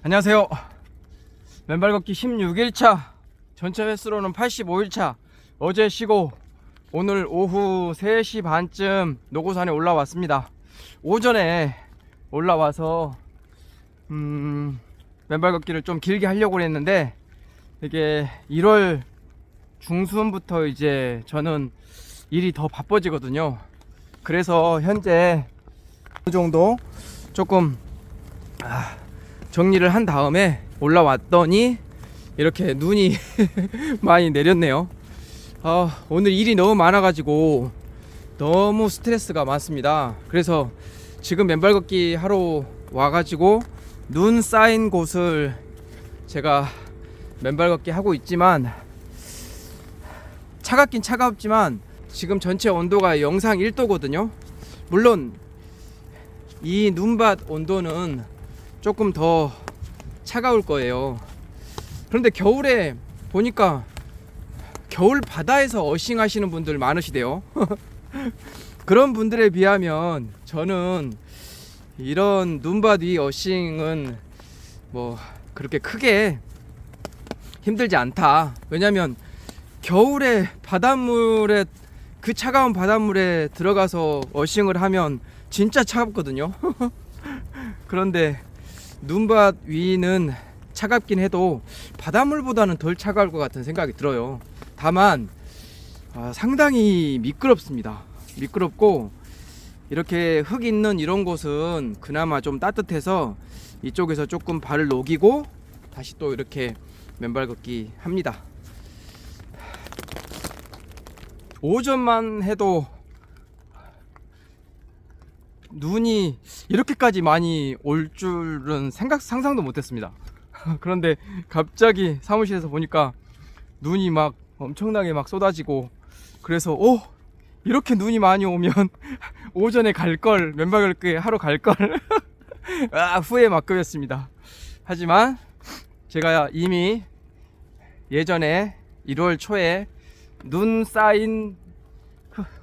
안녕하세요. 맨발 걷기 16일차. 전체 횟수로는 85일차. 어제 쉬고 오늘 오후 3시 반쯤 노고산에 올라왔습니다. 오전에 올라와서 음, 맨발 걷기를 좀 길게 하려고 했는데 이게 1월 중순부터 이제 저는 일이 더 바빠지거든요. 그래서 현재 어느 정도 조금 아, 정리를 한 다음에 올라왔더니 이렇게 눈이 많이 내렸네요. 아, 오늘 일이 너무 많아가지고 너무 스트레스가 많습니다. 그래서 지금 맨발 걷기 하러 와가지고 눈 쌓인 곳을 제가 맨발 걷기 하고 있지만 차갑긴 차갑지만 지금 전체 온도가 영상 1도거든요. 물론 이 눈밭 온도는 조금 더 차가울 거예요. 그런데 겨울에 보니까 겨울 바다에서 어싱 하시는 분들 많으시대요. 그런 분들에 비하면 저는 이런 위 어싱은 뭐 그렇게 크게 힘들지 않다. 왜냐면 겨울에 바닷물에 그 차가운 바닷물에 들어가서 어싱을 하면 진짜 차갑거든요. 그런데 눈밭 위는 차갑긴 해도 바닷물보다는 덜 차가울 것 같은 생각이 들어요. 다만 아, 상당히 미끄럽습니다. 미끄럽고 이렇게 흙 있는 이런 곳은 그나마 좀 따뜻해서 이쪽에서 조금 발을 녹이고 다시 또 이렇게 맨발 걷기 합니다. 오전만 해도 눈이 이렇게까지 많이 올 줄은 생각 상상도 못했습니다. 그런데 갑자기 사무실에서 보니까 눈이 막 엄청나게 막 쏟아지고 그래서 오 이렇게 눈이 많이 오면 오전에 갈걸 걷기 하러 갈 걸 아, 후회 막급이었습니다. 하지만 제가 이미 예전에 1월 초에 눈 쌓인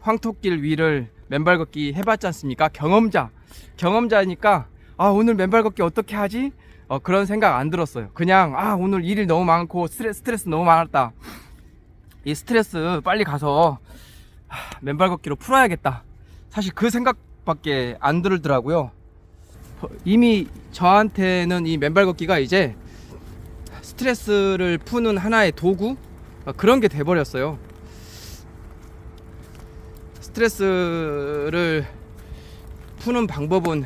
황토길 위를 맨발 걷기 해봤지 않습니까? 경험자. 경험자니까, 아, 오늘 맨발 걷기 어떻게 하지? 어, 그런 생각 안 들었어요. 그냥, 아, 오늘 일이 너무 많고, 스트레스, 스트레스 너무 많았다. 이 스트레스 빨리 가서, 하, 맨발 걷기로 풀어야겠다. 사실 그 생각밖에 안 들더라고요. 어, 이미 저한테는 이 맨발 걷기가 이제 스트레스를 푸는 하나의 도구? 어, 그런 게 돼버렸어요. 스트레스를 푸는 방법은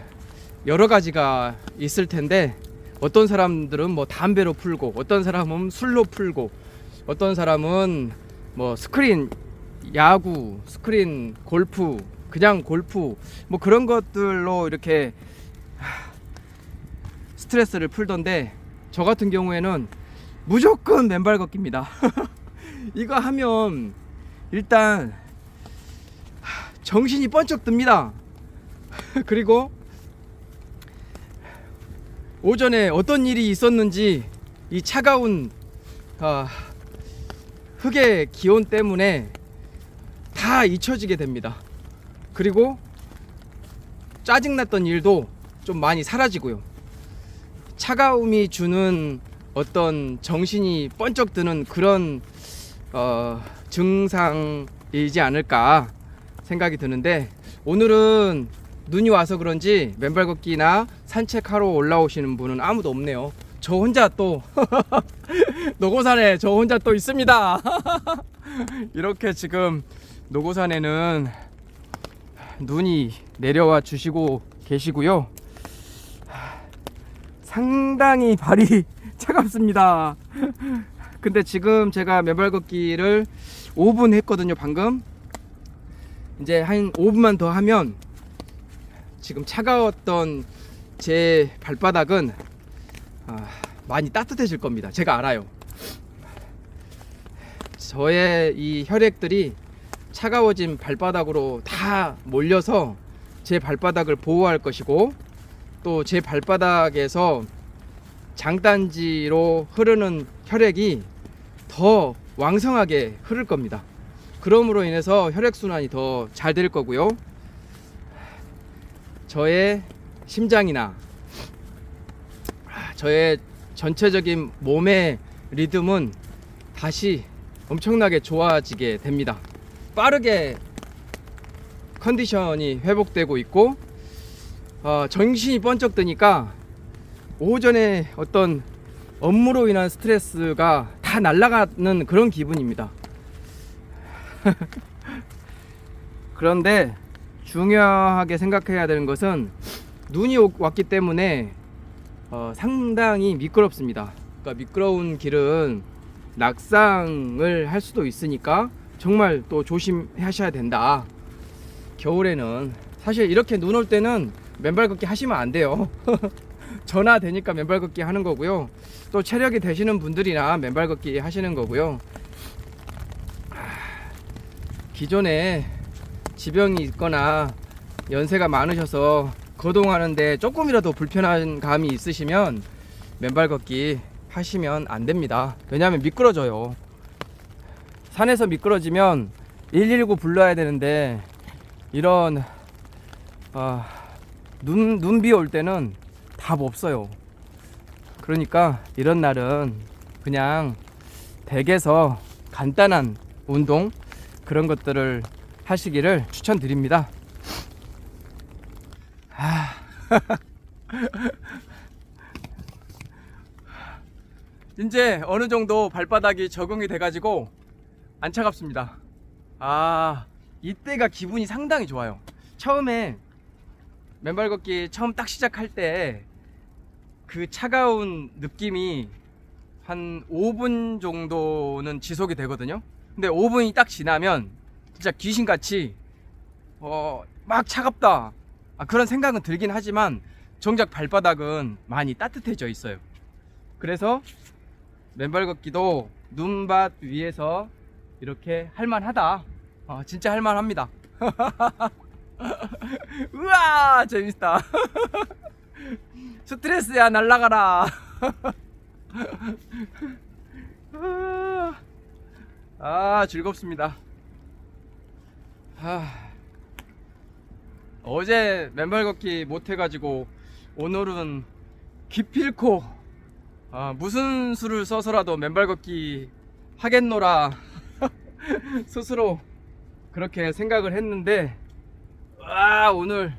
여러 가지가 있을 텐데 어떤 사람들은 뭐 담배로 풀고 어떤 사람은 술로 풀고 어떤 사람은 뭐 스크린 야구 스크린 골프 그냥 골프 뭐 그런 것들로 이렇게 하, 스트레스를 풀던데 저 같은 경우에는 무조건 맨발 걷기입니다. 이거 하면 일단 정신이 번쩍 듭니다. 그리고 오전에 어떤 일이 있었는지 이 차가운 아, 흙의 기온 때문에 다 잊혀지게 됩니다. 그리고 짜증났던 일도 좀 많이 사라지고요. 차가움이 주는 어떤 정신이 번쩍 드는 그런 어, 증상이지 않을까 생각이 드는데 오늘은 눈이 와서 그런지 맨발 걷기나 산책하러 올라오시는 분은 아무도 없네요. 저 혼자 또 노고산에 저 혼자 또 있습니다. 이렇게 지금 노고산에는 눈이 내려와 주시고 계시고요. 상당히 발이 차갑습니다. 근데 지금 제가 맨발 걷기를 5분 했거든요, 방금. 이제 한 5분만 더 하면 지금 차가웠던 제 발바닥은 아, 많이 따뜻해질 겁니다. 제가 알아요. 저의 이 혈액들이 차가워진 발바닥으로 다 몰려서 제 발바닥을 보호할 것이고 또 제 발바닥에서 장단지로 흐르는 혈액이 더 왕성하게 흐를 겁니다. 그럼으로 인해서 혈액순환이 더 잘 될 거고요. 저의 심장이나 저의 전체적인 몸의 리듬은 다시 엄청나게 좋아지게 됩니다. 빠르게 컨디션이 회복되고 있고 어, 정신이 번쩍 드니까 오전에 어떤 업무로 인한 스트레스가 다 날아가는 그런 기분입니다. 그런데 중요하게 생각해야 되는 것은 눈이 오- 왔기 때문에 어, 상당히 미끄럽습니다. 그러니까 미끄러운 길은 낙상을 할 수도 있으니까 정말 또 조심하셔야 된다. 겨울에는 사실 이렇게 눈 올 때는 맨발 걷기 하시면 안 돼요. 전화 되니까 맨발 걷기 하는 거고요. 또 체력이 되시는 분들이나 맨발 걷기 하시는 거고요. 아, 기존에 지병이 있거나 연세가 많으셔서 거동하는데 조금이라도 불편한 감이 있으시면 맨발 걷기 하시면 안 됩니다. 왜냐하면 미끄러져요. 산에서 미끄러지면 119 불러야 되는데 이런 아, 눈 눈비 올 때는 답 없어요. 그러니까 이런 날은 그냥 댁에서 간단한 운동 그런 것들을 하시기를 추천드립니다. 아. 이제 어느 정도 발바닥이 적응이 돼가지고 안 차갑습니다. 아, 이때가 기분이 상당히 좋아요. 처음에 맨발 걷기 처음 딱 시작할 때 그 차가운 느낌이 한 5분 정도는 지속이 되거든요. 근데 5분이 딱 지나면 진짜 귀신같이 어, 막 차갑다. 아, 그런 생각은 들긴 하지만 정작 발바닥은 많이 따뜻해져 있어요. 그래서 맨발 걷기도 눈밭 위에서 이렇게 할만하다. 어, 진짜 할만합니다. 우와 재밌다. 스트레스야 날라가라. 아 즐겁습니다. 아, 어제 맨발 걷기 못 해가지고 오늘은 기필코 아, 무슨 수를 써서라도 맨발 걷기 하겠노라 스스로 그렇게 생각을 했는데 와 오늘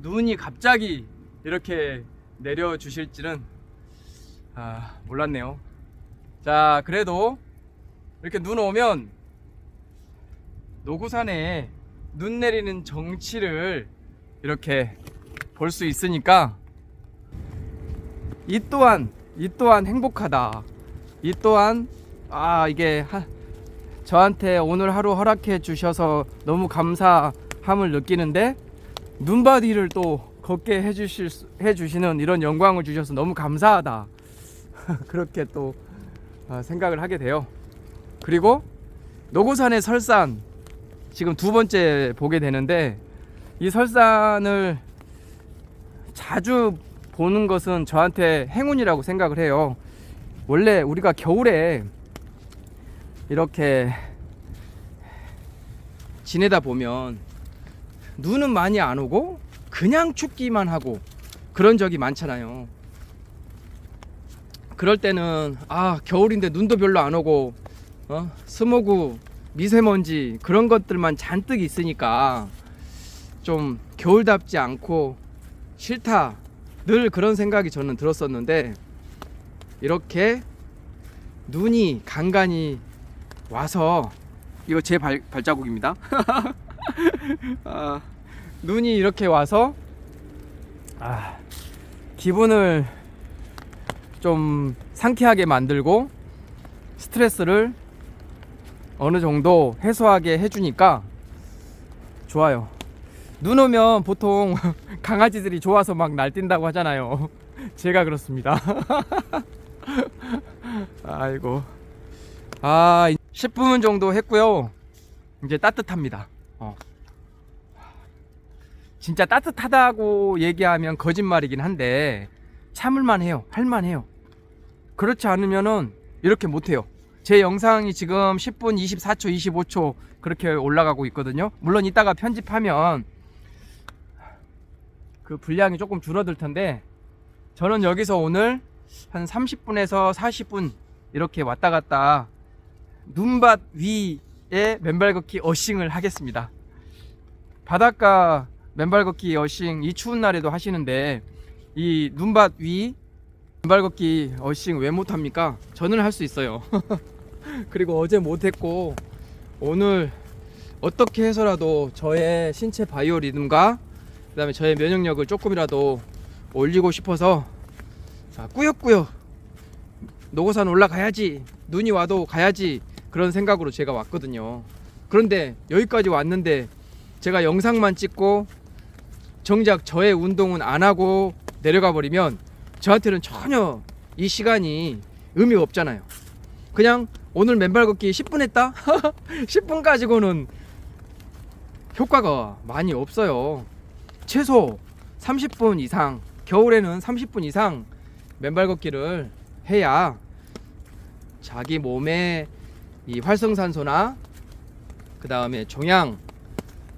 눈이 갑자기 이렇게 내려 주실지는 아, 몰랐네요. 자 그래도 이렇게 눈 오면 노구산에 눈 내리는 정치를 이렇게 볼 수 있으니까 이 또한 이 또한 행복하다. 이 또한 아 이게 하, 저한테 오늘 하루 허락해 주셔서 너무 감사함을 느끼는데 눈바디를 또 걷게 해주실 수- 해주시는 이런 영광을 주셔서 너무 감사하다. 그렇게 또 아, 생각을 하게 돼요. 그리고 노고산의 설산 지금 두 번째 보게 되는데 이 설산을 자주 보는 것은 저한테 행운이라고 생각을 해요. 원래 우리가 겨울에 이렇게 지내다 보면 눈은 많이 안 오고 그냥 춥기만 하고 그런 적이 많잖아요. 그럴 때는 아 겨울인데 눈도 별로 안 오고 어? 스모그 미세먼지 그런 것들만 잔뜩 있으니까 좀 겨울답지 않고 싫다 늘 그런 생각이 저는 들었었는데 이렇게 눈이 간간히 와서 이거 제 발, 발자국입니다 아, 눈이 이렇게 와서 아, 기분을 좀 상쾌하게 만들고 스트레스를 어느 정도 해소하게 해주니까 좋아요. 눈 오면 보통 강아지들이 좋아서 막 날뛴다고 하잖아요. 제가 그렇습니다. 아이고. 아, 10분 정도 했고요. 이제 따뜻합니다. 어. 진짜 따뜻하다고 얘기하면 거짓말이긴 한데 참을만 해요. 할만 해요. 그렇지 않으면은 이렇게 못 해요. 제 영상이 지금 10분 24초 25초 그렇게 올라가고 있거든요. 물론 이따가 편집하면 그 분량이 조금 줄어들 텐데 저는 여기서 오늘 한 30분에서 40분 이렇게 왔다 갔다 눈밭 위에 맨발 걷기 어싱을 하겠습니다. 바닷가 맨발 걷기 어싱 이 추운 날에도 하시는데 이 눈밭 위맨 발 걷기 어싱 왜 못합니까? 저는 할 수 있어요. 그리고 어제 못했고 오늘 어떻게 해서라도 저의 신체 바이오 리듬과 그다음에 저의 면역력을 조금이라도 올리고 싶어서 자, 꾸역꾸역 노고산 올라가야지 눈이 와도 가야지 그런 생각으로 제가 왔거든요. 그런데 여기까지 왔는데 제가 영상만 찍고 정작 저의 운동은 안 하고 내려가 버리면 저한테는 전혀 이 시간이 의미 없잖아요. 그냥 오늘 맨발 걷기 10분 했다? 10분 가지고는 효과가 많이 없어요. 최소 30분 이상, 겨울에는 30분 이상 맨발 걷기를 해야 자기 몸에 이 활성산소나 그 다음에 종양,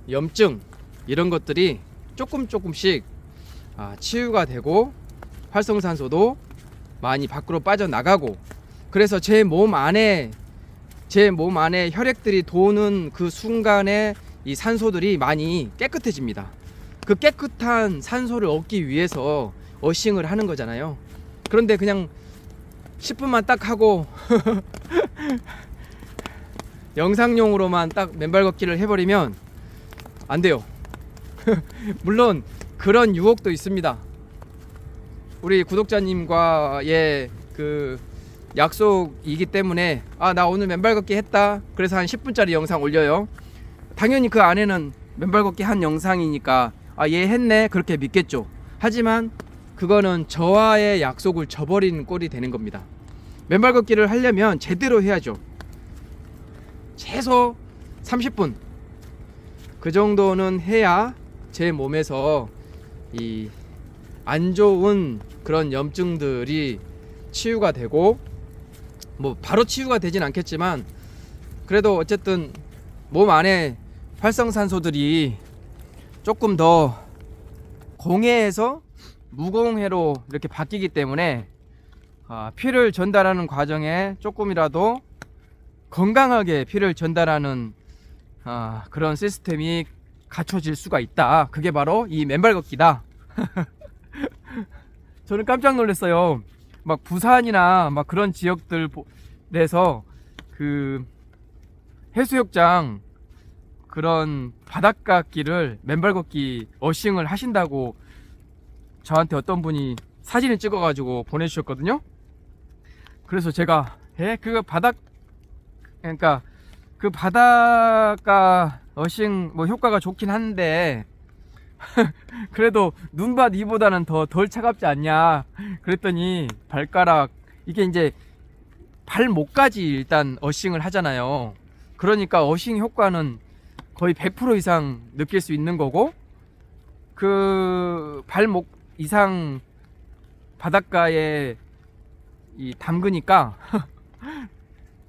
염증 이런 것들이 조금 조금씩 아, 치유가 되고 활성산소도 많이 밖으로 빠져나가고 그래서 제 몸 안에 제 몸 안에 혈액들이 도는 그 순간에 이 산소들이 많이 깨끗해집니다. 그 깨끗한 산소를 얻기 위해서 어싱을 하는 거잖아요. 그런데 그냥 10분만 딱 하고 영상용으로만 딱 맨발 걷기를 해버리면 안 돼요. 물론 그런 유혹도 있습니다. 우리 구독자님과의 그 약속이기 때문에 아 나 오늘 맨발 걷기 했다. 그래서 한 10분짜리 영상 올려요. 당연히 그 안에는 맨발 걷기 한 영상이니까 아 얘 했네 그렇게 믿겠죠. 하지만 그거는 저와의 약속을 저버리는 꼴이 되는 겁니다. 맨발 걷기를 하려면 제대로 해야죠. 최소 30분 그 정도는 해야 제 몸에서 이 안 좋은 그런 염증들이 치유가 되고 뭐 바로 치유가 되진 않겠지만 그래도 어쨌든 몸 안에 활성산소들이 조금 더 공해에서 무공해로 이렇게 바뀌기 때문에 아, 피를 전달하는 과정에 조금이라도 건강하게 피를 전달하는 아, 그런 시스템이 갖춰질 수가 있다. 그게 바로 이 맨발 걷기다. 저는 깜짝 놀랐어요. 막 부산이나 막 그런 지역들 내서 그 해수욕장 그런 바닷가 길을 맨발 걷기 어싱을 하신다고 저한테 어떤 분이 사진을 찍어가지고 보내주셨거든요. 그래서 제가 에 그거 바닥 그러니까 그 바닷가 어싱 뭐 효과가 좋긴 한데 그래도 눈밭 이보다는 더 덜 차갑지 않냐? 그랬더니 발가락 이게 이제 발목까지 일단 어싱을 하잖아요. 그러니까 어싱 효과는 거의 100% 이상 느낄 수 있는 거고 그 발목 이상 바닷가에 이 담그니까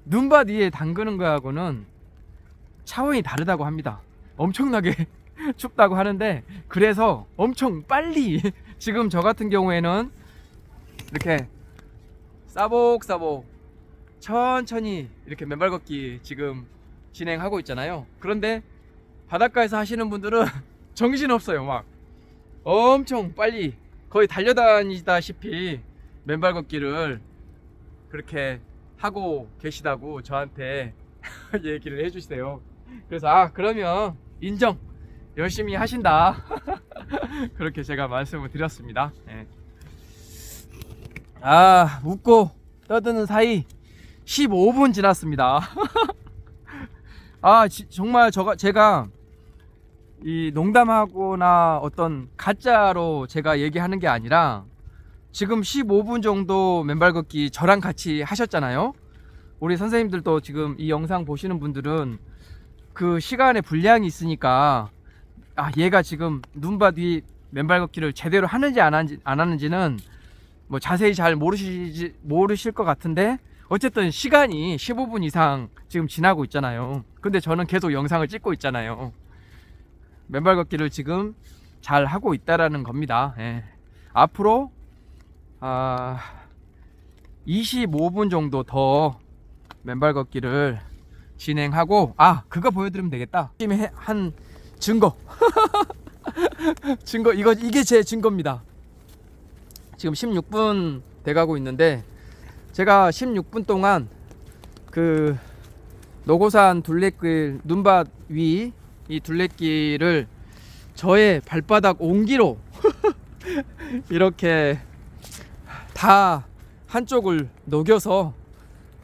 눈밭 위에 담그는 거하고는 차원이 다르다고 합니다. 엄청나게 춥다고 하는데 그래서 엄청 빨리 지금 저 같은 경우에는 이렇게 싸복싸복 천천히 이렇게 맨발 걷기 지금 진행하고 있잖아요. 그런데 바닷가에서 하시는 분들은 정신 없어요. 막 엄청 빨리 거의 달려다니다시피 맨발 걷기를 그렇게 하고 계시다고 저한테 얘기를 해주세요. 그래서 아 그러면 인정 열심히 하신다. 그렇게 제가 말씀을 드렸습니다. 예. 아, 웃고 떠드는 사이 15분 지났습니다. 아, 지, 정말 저가 제가 이 농담하거나 어떤 가짜로 제가 얘기하는 게 아니라 지금 15분 정도 맨발 걷기 저랑 같이 하셨잖아요. 우리 선생님들도 지금 이 영상 보시는 분들은 그 시간에 분량이 있으니까 아 얘가 지금 눈밭 위 맨발 걷기를 제대로 하는지 안 하는지 안 하는지는 뭐 자세히 잘 모르시지 모르실 것 같은데 어쨌든 시간이 15분 이상 지금 지나고 있잖아요. 근데 저는 계속 영상을 찍고 있잖아요. 맨발 걷기를 지금 잘 하고 있다라는 겁니다. 예. 앞으로 아 25분 정도 더 맨발 걷기를 진행하고 아 그거 보여드리면 되겠다 한 증거. 증거. 이거 이게 제 증거입니다. 지금 16분 돼가고 있는데 제가 16분 동안 그 노고산 둘레길 눈밭 위 이 둘레길을 저의 발바닥 온기로 이렇게 다 한쪽을 녹여서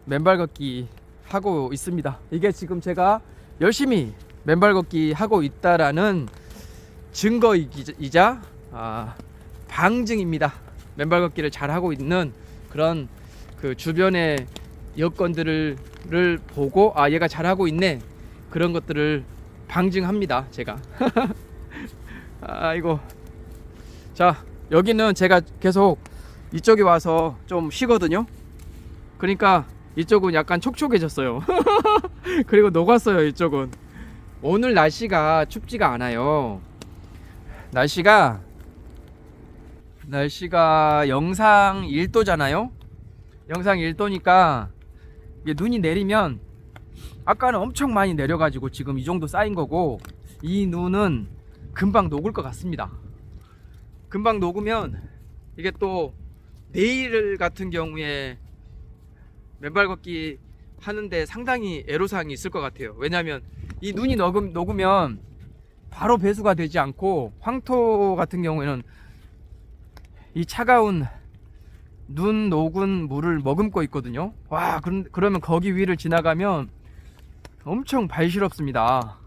맨발 걷기 하고 있습니다. 이게 지금 제가 열심히 맨발 걷기 하고 있다라는 증거이자 아, 방증입니다. 맨발 걷기를 잘 하고 있는 그런 그 주변의 여건들을 를 보고 아 얘가 잘 하고 있네. 그런 것들을 방증합니다 제가. 아이고. 자 여기는 제가 계속 이쪽에 와서 좀 쉬거든요. 그러니까 이쪽은 약간 촉촉해졌어요. 그리고 녹았어요 이쪽은 오늘 날씨가 춥지가 않아요. 날씨가 날씨가 영상 1도잖아요? 영상 1도니까 이게 눈이 내리면 아까는 엄청 많이 내려가지고 지금 이 정도 쌓인 거고 이 눈은 금방 녹을 것 같습니다. 금방 녹으면 이게 또 내일 같은 경우에 맨발 걷기 하는데 상당히 애로사항이 있을 것 같아요. 왜냐하면 이 눈이 녹음, 녹으면 바로 배수가 되지 않고 황토 같은 경우에는 이 차가운 눈 녹은 물을 머금고 있거든요. 와 그럼, 그러면 거기 위를 지나가면 엄청 발시럽습니다.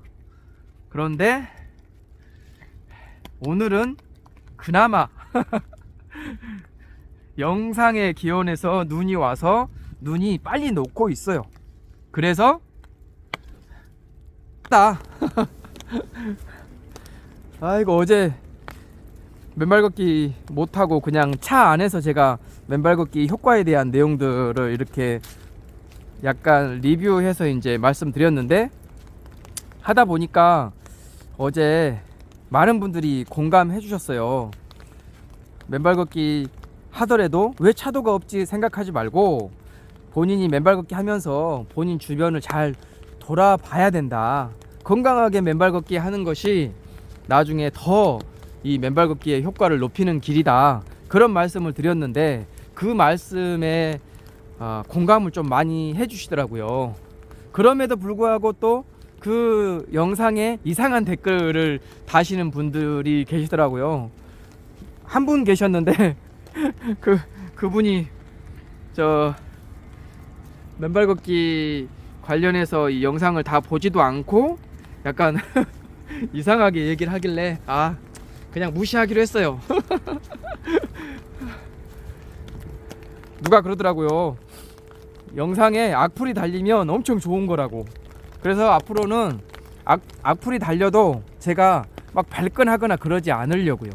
그런데 오늘은 그나마 영상의 기온에서 눈이 와서 눈이 빨리 녹고 있어요. 그래서 따 아이고 어제 맨발 걷기 못 하고 그냥 차 안에서 제가 맨발 걷기 효과에 대한 내용들을 이렇게 약간 리뷰해서 이제 말씀드렸는데 하다 보니까 어제 많은 분들이 공감해 주셨어요. 맨발 걷기 하더라도 왜 차도가 없지 생각하지 말고 본인이 맨발 걷기 하면서 본인 주변을 잘 돌아봐야 된다. 건강하게 맨발 걷기 하는 것이 나중에 더 이 맨발 걷기의 효과를 높이는 길이다. 그런 말씀을 드렸는데 그 말씀에 아, 공감을 좀 많이 해주시더라고요. 그럼에도 불구하고 또 그 영상에 이상한 댓글을 다시는 분들이 계시더라고요. 한 분 계셨는데 그 그분이 저 맨발 걷기 관련해서 이 영상을 다 보지도 않고 약간 이상하게 얘기를 하길래 아 그냥 무시하기로 했어요. 누가 그러더라고요. 영상에 악플이 달리면 엄청 좋은 거라고. 그래서 앞으로는 악, 악플이 달려도 제가 막 발끈하거나 그러지 않으려고요.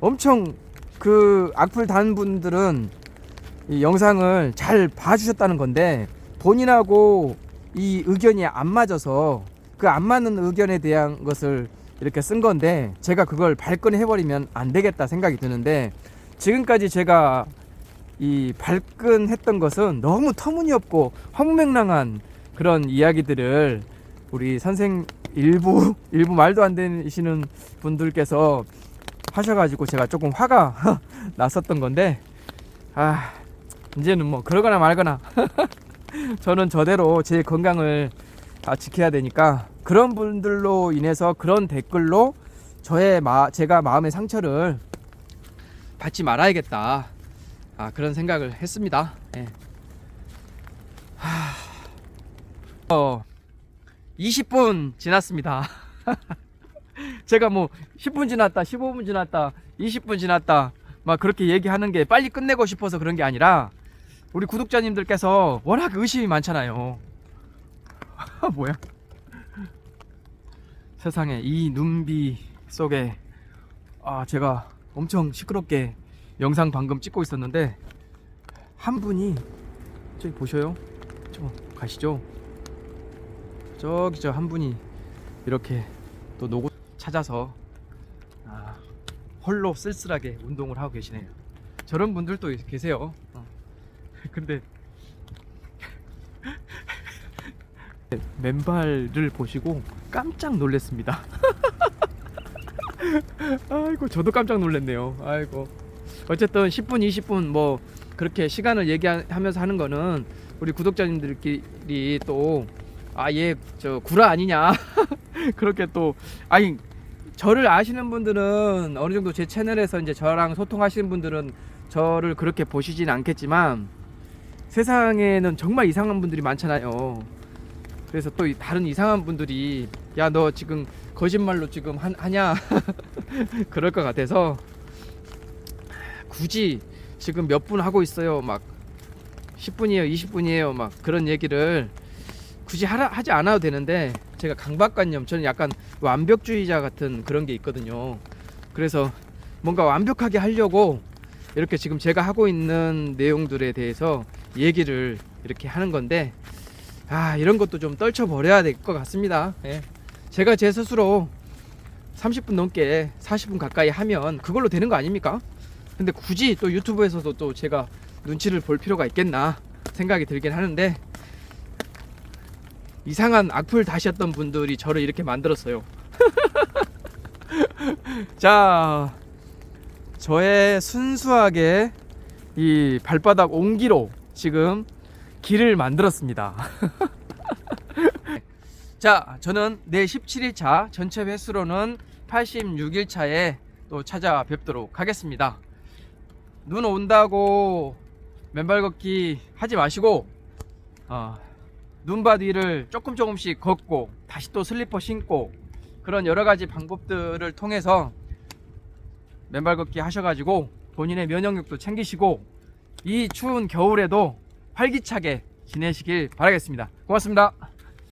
엄청 그 악플 단 분들은 이 영상을 잘 봐주셨다는 건데 본인하고 이 의견이 안 맞아서 그 안 맞는 의견에 대한 것을 이렇게 쓴 건데 제가 그걸 발끈해 버리면 안 되겠다 생각이 드는데 지금까지 제가 이 발끈했던 것은 너무 터무니없고 헛맹랑한 그런 이야기들을 우리 선생 일부 일부 말도 안 되시는 분들께서 하셔가지고 제가 조금 화가 났었던 건데 아 이제는 뭐 그러거나 말거나 저는 저대로 제 건강을 다 지켜야 되니까 그런 분들로 인해서 그런 댓글로 저의 마 제가 마음의 상처를 받지 말아야겠다. 아 그런 생각을 했습니다. 예. 하... 어 20분 지났습니다. 제가 뭐 10분 지났다, 15분 지났다, 20분 지났다 막 그렇게 얘기하는 게 빨리 끝내고 싶어서 그런 게 아니라 우리 구독자님들께서 워낙 의심이 많잖아요. 뭐야? 세상에 이 눈비 속에 아 제가 엄청 시끄럽게 영상 방금 찍고 있었는데 한 분이 저기 보셔요 저 가시죠 저기 저 한 분이 이렇게 또 노고 찾아서 아, 홀로 쓸쓸하게 운동을 하고 계시네요 저런 분들도 계세요 어. 근데 맨발을 보시고 깜짝 놀랐습니다. 아이고 저도 깜짝 놀랐네요. 아이고 어쨌든 10분 20분 뭐 그렇게 시간을 얘기하면서 하는 거는 우리 구독자님들끼리 또 아얘 저 구라 아니냐 그렇게 또 아니 저를 아시는 분들은 어느 정도 제 채널에서 이제 저랑 소통하시는 분들은 저를 그렇게 보시진 않겠지만 세상에는 정말 이상한 분들이 많잖아요. 그래서 또이 다른 이상한 분들이 야 너 지금 거짓말로 지금 한, 하냐? 그럴 것 같아서 굳이 지금 몇 분 하고 있어요. 막 10분이에요 20분이에요. 막 그런 얘기를 굳이 하라, 하지 않아도 되는데 제가 강박관념 저는 약간 완벽주의자 같은 그런 게 있거든요. 그래서 뭔가 완벽하게 하려고 이렇게 지금 제가 하고 있는 내용들에 대해서 얘기를 이렇게 하는 건데 아 이런 것도 좀 떨쳐버려야 될 것 같습니다 예. 제가 제 스스로 30분 넘게 40분 가까이 하면 그걸로 되는 거 아닙니까? 근데 굳이 또 유튜브에서도 또 제가 눈치를 볼 필요가 있겠나 생각이 들긴 하는데 이상한 악플 다셨던 분들이 저를 이렇게 만들었어요. 자, 저의 순수하게 이 발바닥 온기로 지금 길을 만들었습니다. 자, 저는 내 17일차 전체 횟수로는 86일차에 또 찾아뵙도록 하겠습니다. 눈 온다고 맨발 걷기 하지 마시고 어, 눈밭 위를 조금 조금씩 걷고 다시 또 슬리퍼 신고 그런 여러 가지 방법들을 통해서 맨발 걷기 하셔가지고 본인의 면역력도 챙기시고 이 추운 겨울에도 활기차게 지내시길 바라겠습니다. 고맙습니다.